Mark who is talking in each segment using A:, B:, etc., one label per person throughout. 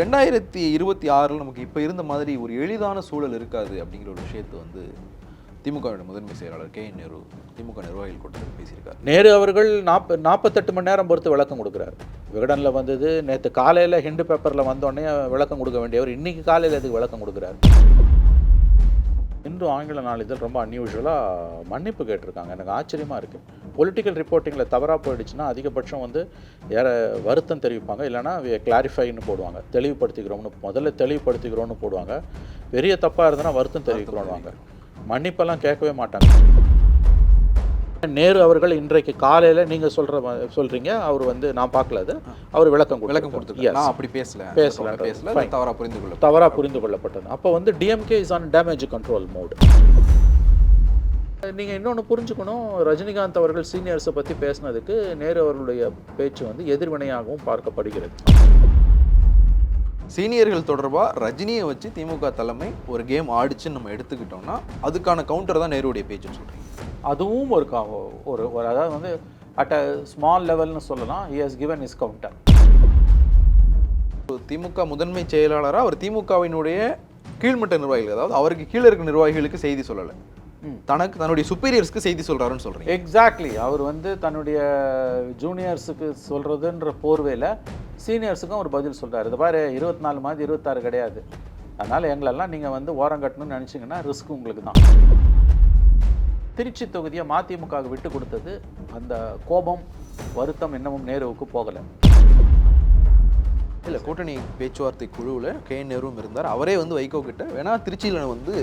A: ரெண்டாயிரத்தி இருபத்தி ஆறில் நமக்கு இப்போ இருந்த மாதிரி ஒரு எளிதான சூழல் இருக்காது அப்படிங்கிற ஒரு விஷயத்தை வந்து திமுகவின் முதன்மை செயலாளர் கே நேரு திமுக நிர்வாகிகள் கூட்டத்தில் பேசியிருக்கார்.
B: நேரு அவர்கள் நாற்ப நாற்பத்தெட்டு மணி நேரம் பொறுத்து விளக்கம் கொடுக்குறாரு. விகடனில் வந்தது நேற்று காலையில் ஹிண்டு பேப்பரில் வந்தோடனே விளக்கம் கொடுக்க வேண்டியவர் இன்றைக்கி காலையில் எதுக்கு விளக்கம் கொடுக்குறாரு? இன்று ஆங்கில நாளிதழ் ரொம்ப அன்யூஷுவலாக மன்னிப்பு கேட்டிருக்காங்க. எனக்கு ஆச்சரியமாக இருக்குது பொலிட்டிக்கல் ரிப்போர்ட்டிங்கில் தவறாக போயிடுச்சுன்னா அதிகபட்சம் வந்து யார வருத்தம் தெரிவிப்பாங்க. இல்லைனா கிளாரிஃபைன்னு போடுவாங்க. தெளிவுபடுத்திக்கிறோம்னு முதல்ல தெளிவுபடுத்திக்கிறோம்னு போடுவாங்க. பெரிய தப்பாக இருந்ததுன்னா வருத்தம் தெரிவிக்கிறோம்வாங்க மன்னிப்பெல்லாம் கேட்கவே மாட்டாங்க. நேரு அவர்கள் இன்றைக்கு காலையில் நீங்கள் சொல்கிற சொல்கிறீங்க அவர் வந்து நான் பார்க்கல அது. அவர் விளக்கம்
A: விளக்கம் கொடுத்துருக்காரு நான் அப்படி பேசல.
B: பேசல.
A: பேசல. தவறாக புரிந்து கொள்ள
B: தவறாக புரிந்து கொள்ளப்பட்டது. அப்போ வந்து DMK is on damage control mode நீங்கள் இன்னொன்று புரிஞ்சுக்கணும். ரஜினிகாந்த் அவர்கள் சீனியர்ஸை பற்றி பேசினதுக்கு நேரு அவர்களுடைய பேச்சு வந்து எதிர்வினையாகவும் பார்க்கப்படுகிறது.
A: சீனியர்கள் தொடர்பாக ரஜினியை வச்சு திமுக தலைமை ஒரு கேம் ஆடிச்சுன்னு நம்ம எடுத்துக்கிட்டோம்னா அதுக்கான கவுண்டர் தான் நேருடைய பேச்சுன்னு சொல்றீங்க.
B: அதுவும் ஒரு ஒரு ஒரு அதாவது வந்து அட் அ ஸ்மால் லெவல்னு சொல்லலாம். He has given his counter.
A: திமுக முதன்மை செயலாளராக அவர் திமுகவினுடைய கீழ்மட்ட நிர்வாகிகள் அதாவது அவருக்கு கீழே இருக்க நிர்வாகிகளுக்கு செய்தி சொல்லலை. தனக்கு தன்னுடைய சுப்பீரியர்ஸ்க்கு செய்தி சொல்றாருன்னு சொல்றீங்க.
B: எக்ஸாக்ட்லி அவர் வந்து தன்னுடைய ஜூனியர்ஸுக்கு சொல்கிறதுன்ற போர்வையில் சீனியர்ஸுக்கும் ஒரு பதில் சொல்றாரு. இது பாரு இருபத்தி நாலு மாதிரி இருபத்தாறு கிடையாது. அதனால் எங்களெல்லாம் நீங்கள் வந்து ஓரம் கட்டணும்னு நினச்சிங்கன்னா ரிஸ்க் உங்களுக்கு தான். திருச்சி தொகுதியை மதிமுகவுக்கு விட்டு கொடுத்தது அந்த கோபம் வருத்தம் இன்னமும் நேருவுக்கு போகலை.
A: இல்ல கூட்டணி பேச்சுவார்த்தை குழுவுல கே. நேருவும் இருந்தார். அவரே வந்து வைகோ கிட்ட வேணா திருச்சியில வந்து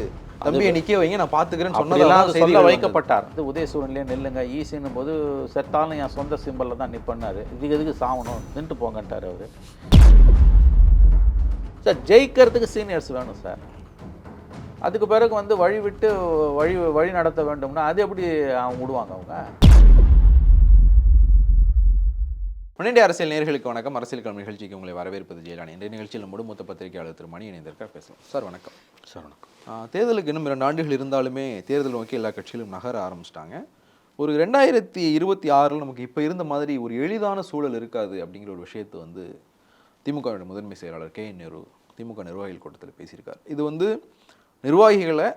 A: தம்பியை நிக்க வைங்க நான்
B: அப்படியெல்லாம்
A: சொன்னதெல்லாம் வந்தது.
B: வைக்கப்பட்டார். இது உதயசூரன்லேயே நில்லுங்க ஈசின்னும் போது செத்தாலும் என் சொந்த சிம்பலில் தான் நிற்பண்ணாரு இதுக்கு எதுக்கு சாவணும்? நின்று போங்கன்ட்டார் அவர். சார் ஜெயிக்கிறதுக்கு சீனியர்ஸ் வேணும் சார். அதுக்கு பிறகு வந்து வழி விட்டு வழி வழி நடத்த வேண்டும்னா அது எப்படி அவங்க விடுவாங்க அவங்க?
A: பன்னெண்டு அரசியல் நேர்களுக்கு வணக்கம். அரசியல் கிழமை நிகழ்ச்சிக்கு உங்களை வரவேற்பது ஜெயலானி. இந்த நிகழ்ச்சியில் நம்மோடு மூத்த பத்திரிகையாளர் திரு மணி இணைந்திருக்கார் பேசலாம். சார் வணக்கம்.
B: சார் வணக்கம்.
A: தேர்தலுக்கு இன்னும் இரண்டு ஆண்டுகள் இருந்தாலுமே தேர்தல் நோக்கி எல்லா கட்சிகளும் நகர ஆரம்பிச்சிட்டாங்க. ஒரு ரெண்டாயிரத்தி இருபத்தி ஆறில் நமக்கு இப்போ இருந்த மாதிரி ஒரு எளிதான சூழல் இருக்காது அப்படிங்கிற ஒரு விஷயத்தை வந்து திமுகவின் முதன்மை செயலாளர் கே என் நேரு திமுக நிர்வாகிகள் கூட்டத்தில் பேசியிருக்கார். இது வந்து நிர்வாகிகளை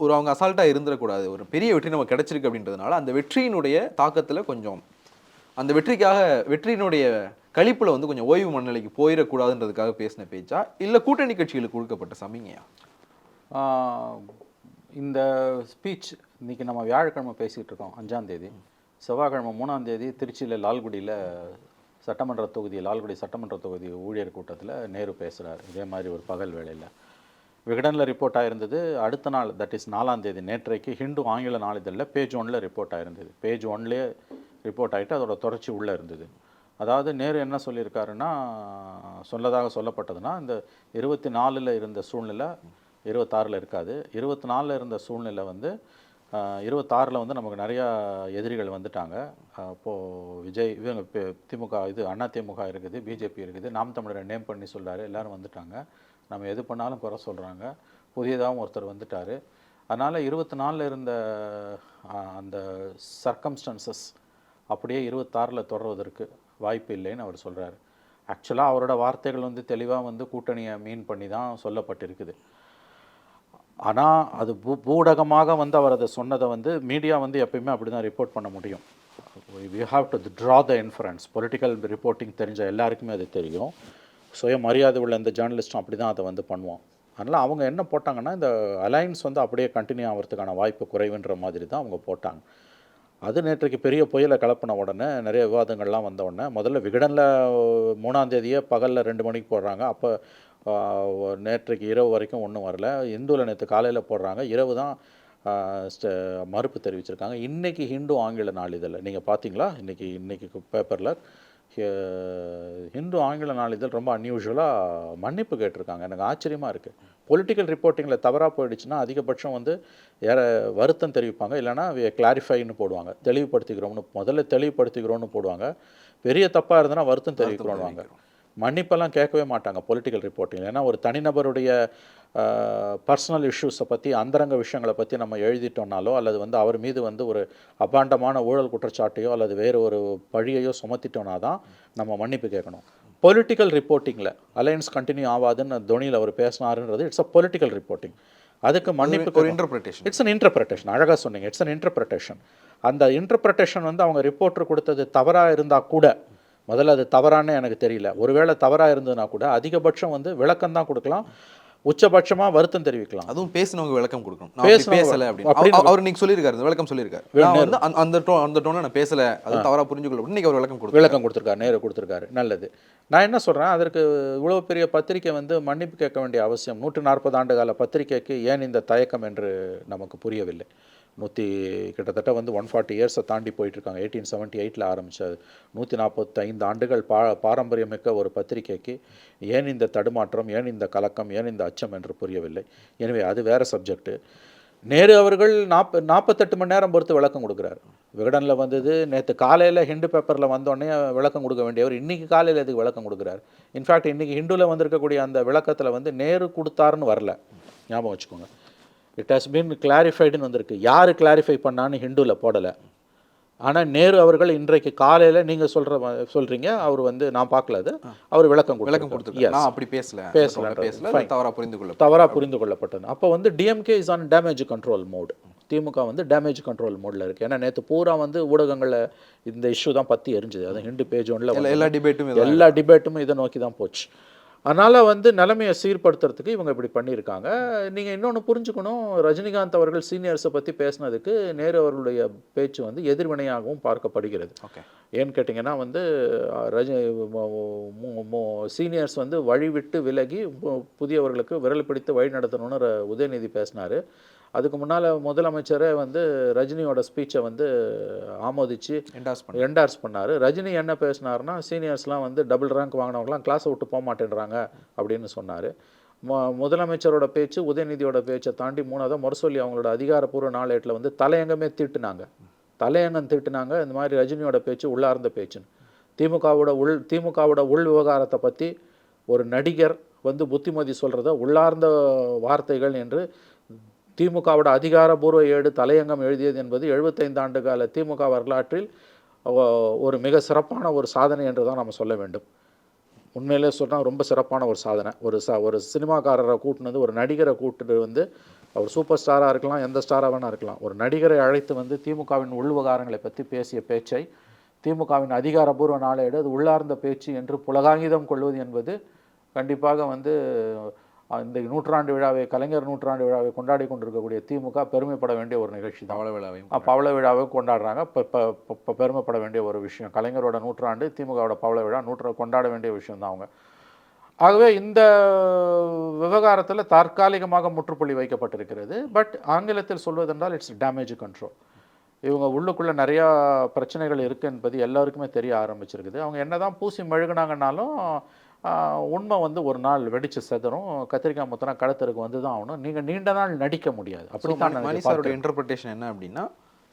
A: ஒரு அவங்க அசால்ட்டாக இருந்துடக்கூடாது. ஒரு பெரிய வெற்றி நமக்கு கிடச்சிருக்கு அப்படின்றதுனால அந்த வெற்றியினுடைய தாக்கத்தில் கொஞ்சம் அந்த வெற்றிக்காக வெற்றியினுடைய கழிப்பில் வந்து கொஞ்சம் ஓய்வு மனநிலைக்கு போயிடக்கூடாதுன்றதுக்காக பேசின பேச்சா? இல்லை கூட்டணி கட்சிகளுக்கு கொடுக்கப்பட்ட சமிங்கையா
B: இந்த ஸ்பீச் இன்றைக்கி நம்ம வியாழக்கிழமை பேசிகிட்டு இருக்கோம் அஞ்சாந்தேதி செவ்வாய்க்கிழமை மூணாந்தேதி திருச்சியில் லால்குடியில் சட்டமன்ற தொகுதி லால்குடி சட்டமன்ற தொகுதி ஊழியர் கூட்டத்தில் நேரு பேசுகிறார் இதே மாதிரி ஒரு பகல் வேளையில். விகடனில் ரிப்போர்ட் ஆயிருந்தது. அடுத்த நாள் தட் இஸ் நாலாம் தேதி நேற்றைக்கு ஹிந்து ஆங்கில நாளிதழில் பேஜ் ஒன்ல ரிப்போர்ட் ஆயிருந்தது. பேஜ் ஒன்லேயே ரிப்போர்ட் ஆகிட்டு அதோட தொடர்ச்சி உள்ளே இருந்தது. அதாவது நேரு என்ன சொல்லியிருக்காருன்னா சொன்னதாக சொல்லப்பட்டதுன்னா இந்த இருபத்தி நாலில் இருந்த சூழ்நிலை இருபத்தாறில் இருக்காது. இருபத்தி நாலில் இருந்த சூழ்நிலை வந்து இருபத்தாறில் வந்து நமக்கு நிறையா எதிரிகள் வந்துட்டாங்க. அப்போது விஜய் இவங்க திமுக இது அண்ணா திமுக இருக்குது பிஜேபி இருக்குது. நாம் தமிழரை நேம் பண்ணி சொல்கிறாரு எல்லோரும் வந்துட்டாங்க. நம்ம எது பண்ணாலும் குறை சொல்கிறாங்க புதியதாகவும் ஒருத்தர் வந்துட்டார். அதனால் இருபத்தி நாலில் இருந்த அந்த சர்க்கம்ஸ்டன்சஸ் அப்படியே இருபத்தாறில் தொடர்வதற்கு வாய்ப்பு இல்லைன்னு அவர் சொல்கிறார் ஆக்சுவலாக அவரோட வார்த்தைகள் வந்து தெளிவாக வந்து கூட்டணியை மீன் பண்ணி தான் சொல்லப்பட்டிருக்குது. ஆனால் அது பூ பூடகமாக வந்து அவர் அதை சொன்னதை வந்து மீடியா வந்து எப்பயுமே அப்படி தான் ரிப்போர்ட் பண்ண முடியும். We have to draw the inference political reporting தெரிஞ்ச எல்லாருக்குமே அது தெரியும். சுயமரியாதை உள்ள இந்த ஜேர்னலிஸ்ட்டும் அப்படி தான் அதை வந்து பண்ணுவோம் அதனால் அவங்க என்ன போட்டாங்கன்னா இந்த அலைன்ஸ் வந்து அப்படியே கண்டினியூ ஆகிறதுக்கான வாய்ப்பு குறைவுன்ற மாதிரி தான் அவங்க போட்டாங்க. அது நேற்றைக்கு பெரிய புயலை கலப்பின உடனே நிறைய விவாதங்கள்லாம் வந்த உடனே முதல்ல விகடனில் மூணாம் தேதியே பகலில் ரெண்டு மணிக்கு போடுறாங்க. அப்போ நேற்றைக்கு இரவு வரைக்கும் ஒன்றும் வரல. இந்துவில் நேற்று காலையில் போடுறாங்க. இரவு தான் ஸ்ட- மறுப்பு தெரிவிச்சிருக்காங்க. இன்றைக்கி ஹிந்து ஆங்கில நாளிதழில் நீங்கள் பார்த்தீங்களா? இன்றைக்கி இன்றைக்கி பேப்பரில் ஹிந்து ஆங்கில நாளிதழ் ரொம்ப அன்யூஷுவலாக மன்னிப்பு கேட்டிருக்காங்க. எனக்கு ஆச்சரியமாக இருக்குது பொலிட்டிக்கல் ரிப்போர்ட்டிங்கில் தவறாக போயிடுச்சுன்னா அதிகபட்சம் வந்து யார வருத்தம் தெரிவிப்பாங்க. இல்லைனா கிளாரிஃபைன்னு போடுவாங்க. தெளிவுபடுத்திக்கிறோம்னு முதல்ல தெளிவுபடுத்திக்கிறோம்னு போடுவாங்க. பெரிய தப்பாக இருந்ததுன்னா வருத்தம் தெரிவிக்கிறோம்வாங்க மன்னிப்பெல்லாம் கேட்கவே மாட்டாங்க பொலிட்டிக்கல் ரிப்போர்ட்டிங் ஏன்னா ஒரு தனிநபருடைய பர்சனல் இஷ்யூஸை பற்றி அந்தரங்க விஷயங்களை பற்றி நம்ம எழுதிட்டோம்னாலோ அல்லது வந்து அவர் மீது வந்து ஒரு அபாண்டமான ஊழல் குற்றச்சாட்டையோ அல்லது வேறு ஒரு பழியையோ சுமத்திட்டோம்னா தான் நம்ம மன்னிப்பு கேட்கணும். பொலிட்டிக்கல் ரிப்போர்ட்டிங்கில் அலையன்ஸ் கண்டினியூ ஆகாதுன்னு தோனியில் அவர் பேசினாருன்றது இட்ஸ் அ பொலிட்டிக்கல் ரிப்போர்ட்டிங் அதுக்கு மன்னிப்பு
A: ஒரு இன்டர்பிரிட்டேஷன்
B: இட்ஸ் அன் இன்டர்பிரட்டேஷன் அழகாக சொன்னீங்க. இட்ஸ் அன் இன்டர்பிரட்டேஷன் அந்த இன்டர்பிரட்டேஷன் வந்து அவங்க ரிப்போர்ட்டர் கொடுத்தது தவறாக இருந்தால் கூட முதல்ல அது தவறானே எனக்கு தெரியல. ஒருவேளை தவறாக இருந்ததுன்னா கூட அதிகபட்சம் வந்து விளக்கம் தான் கொடுக்கலாம். உச்சபட்சமாக வருத்தம் தெரிவிக்கலாம்.
A: அதுவும் பேசினவங்க விளக்கம் கொடுக்கணும்.
B: பேசுனவங்க-
A: பேசல அப்படின்னு.
B: அப்படின்னு
A: அவ- அவர் நீங்க சொல்லியிருக்காரு விளக்கம் சொல்லியிருக்காரு. நான் வந்து அந்த- அந்த டோன் அந்த டோன்ல நான் பேசல. அது தவறா புரிஞ்சுக்கொள்ள அப்படின்னு இன்னைக்கு அவர் விளக்கம் கொடுத்தாரு
B: விளக்கம் கொடுத்துருக்காரு நேரு கொடுத்துருக்காரு. நல்லது. நான் என்ன சொல்கிறேன் அதற்கு இவ்வளோ பெரிய பத்திரிக்கை வந்து மன்னிப்பு கேட்க வேண்டிய அவசியம் நூற்று நாற்பது ஆண்டு கால பத்திரிக்கைக்கு ஏன் இந்த தயக்கம் என்று நமக்கு புரியவில்லை. நூற்றி கிட்டத்தட்ட வந்து ஒன் ஃபார்ட்டி இயர்ஸை தாண்டி போயிட்டுருக்காங்க. எயிட்டீன் செவன்ட்டி எயிட்டில் ஆரம்பித்தது நூற்றி நாற்பத்தைந்து ஆண்டுகள் பா பாரம்பரியமிக்க ஒரு பத்திரிக்கைக்கு ஏன் இந்த தடுமாற்றம் ஏன் இந்த கலக்கம் ஏன் இந்த அச்சம் என்று புரியவில்லை. எனவே அது வேறு சப்ஜெக்ட்டு நேரு அவர்கள் நாற்ப நாற்பத்தெட்டு மணி நேரம் பொறுத்து விளக்கம் கொடுக்குறாரு. விகடனில் வந்தது நேற்று காலையில் ஹிண்டு பேப்பரில் வந்தோடனே விளக்கம் கொடுக்க வேண்டியவர் இன்றைக்கி காலையில் எதுக்கு விளக்கம் கொடுக்குறாரு? இன்ஃபேக்ட் இன்றைக்கி ஹிண்டுவில் வந்திருக்கக்கூடிய அந்த விளக்கத்தில் வந்து நேரு கொடுத்தாருன்னு வரல. ஞாபகம் வச்சுக்கோங்க. இட் ஹாஸ் பீன் கிளாரிஃபைடுன்னு வந்திருக்கு. யார் கிளாரிஃபை பண்ணான்னு ஹிண்டுவில் போடலை. ஆனால் நேரு அவர்கள் இன்றைக்கு காலையில் நீங்கள் சொல்கிற சொல்கிறீங்க அவர் வந்து நான் பார்க்கல அது. அவர் விளக்கம்
A: விளக்கம்
B: கொடுத்துருக்காரு.
A: நான் அப்படி பேசல.
B: பேசல,
A: பேசல.
B: Fine.
A: அது தவறா புரிந்து கொள்ள
B: தவறாக புரிந்து கொள்ளப்பட்டது. அப்போ வந்து DMK is on damage control mode திமுக வந்து டேமேஜ் கண்ட்ரோல் மோடில் இருக்குது ஏன்னா நேற்று பூரா வந்து ஊடகங்களில் இந்த இஷ்யூ தான் பற்றி எரிஞ்சுது. அது ஹிண்டு பேஜ் ஒன்றில்
A: எல்லா டிபேட்டும்
B: எல்லா டிபேட்டும் இதை நோக்கி தான் போச்சு. அதனால் வந்து நிலைமையை சீர்படுத்துறதுக்கு இவங்க இப்படி பண்ணியிருக்காங்க. நீங்கள் இன்னொன்று புரிஞ்சுக்கணும். ரஜினிகாந்த் அவர்கள் சீனியர்ஸை பற்றி பேசினதுக்கு நேரு அவர்களுடைய பேச்சு வந்து எதிர்வினையாகவும் பார்க்கப்படுகிறது.
A: ஓகே.
B: ஏன்னு கேட்டிங்கன்னா வந்து அஹ், ரஜி சீனியர்ஸ் வந்து வழி விட்டு விலகி புதியவர்களுக்கு விரல் பிடித்து வழி நடத்தணும்னு உதயநிதி பேசினார். அதுக்கு முன்னால் முதலமைச்சரே வந்து ரஜினியோட ஸ்பீச்சை வந்து
A: பண்ணி
B: என்டார்ஸ் பண்ணார். ரஜினி என்ன பேசினாருன்னா சீனியர்ஸ்லாம் வந்து டபுள் ரேங்க் வாங்கினவங்களாம் கிளாஸை விட்டு போக மாட்டேன்றாங்க அப்படின்னு சொன்னார். மு முதலமைச்சரோட பேச்சு உதயநிதியோட பேச்சை தாண்டி மூணாவது முரசொல்லி அவங்களோட அதிகாரப்பூர்வ நாளேட்டில் வந்து தலையங்கமே திட்டுனாங்க. தலையங்கம் திட்டுனாங்க. இந்த மாதிரி ரஜினியோட பேச்சு உள்ளார்ந்த பேச்சுன்னு. திமுகவோட உள் திமுகவோட உள் விவகாரத்தை பற்றி ஒரு நடிகர் வந்து புத்திமதி சொல்கிறத உள்ளார்ந்த வார்த்தைகள் என்று திமுகவோட அதிகாரபூர்வ ஏடு தலையங்கம் எழுதியது என்பது 75 ஆண்டு கால திமுக வரலாற்றில் ஒரு மிக சிறப்பான ஒரு சாதனை என்று தான் நம்ம சொல்ல வேண்டும். உண்மையிலே சொன்னால் ரொம்ப சிறப்பான ஒரு சாதனை. ஒரு ச ஒரு சினிமாக்காரரை கூட்டினது ஒரு நடிகரை கூட்டிட்டு வந்து அவர் சூப்பர் ஸ்டாராக இருக்கலாம் எந்த ஸ்டாராக வேணா இருக்கலாம். ஒரு நடிகரை அழைத்து வந்து திமுகவின் உள்விவகாரங்களை பற்றி பேசிய பேச்சை திமுகவின் அதிகாரபூர்வ நாளேடு அது உள்ளார்ந்த பேச்சு என்று புலகாங்கிதம் கொள்வது என்பது கண்டிப்பாக வந்து இந்த நூற்றாண்டு விழாவை கலைஞர் நூற்றாண்டு விழாவை கொண்டாடி கொண்டிருக்கக்கூடிய திமுக பெருமைப்பட வேண்டிய ஒரு நிகழ்ச்சி தான்
A: விழாவையும்
B: அஹ் பவள விழாவை கொண்டாடுறாங்க இப்போ பெருமைப்பட வேண்டிய ஒரு விஷயம். கலைஞரோட நூற்றாண்டு திமுகவோட பவள விழா நூற்ற கொண்டாட வேண்டிய விஷயம் தான் அவங்க. ஆகவே இந்த விவகாரத்தில் தற்காலிகமாக முற்றுப்புள்ளி வைக்கப்பட்டிருக்கிறது. பட் ஆங்கிலத்தில் சொல்வதென்றால் இட்ஸ் டேமேஜ் கண்ட்ரோல். இவங்க உள்ளுக்குள்ளே நிறையா பிரச்சனைகள் இருக்குது என்பது எல்லாருக்குமே தெரிய ஆரம்பிச்சிருக்குது. அவங்க என்னதான் பூசி மெழுகுனாங்கன்னாலும் உண்மை வந்து ஒரு நாள் வெடிச்சு செதறும். கத்திரிக்காய் முத்தனா கடத்தருக்கு வந்து தான் ஆகணும். நீங்கள் நீண்ட நாள் நடிக்க முடியாது.
A: மணி
B: இதை
A: சாரோட இன்டர்பிரிட்டேஷன் என்ன அப்படின்னா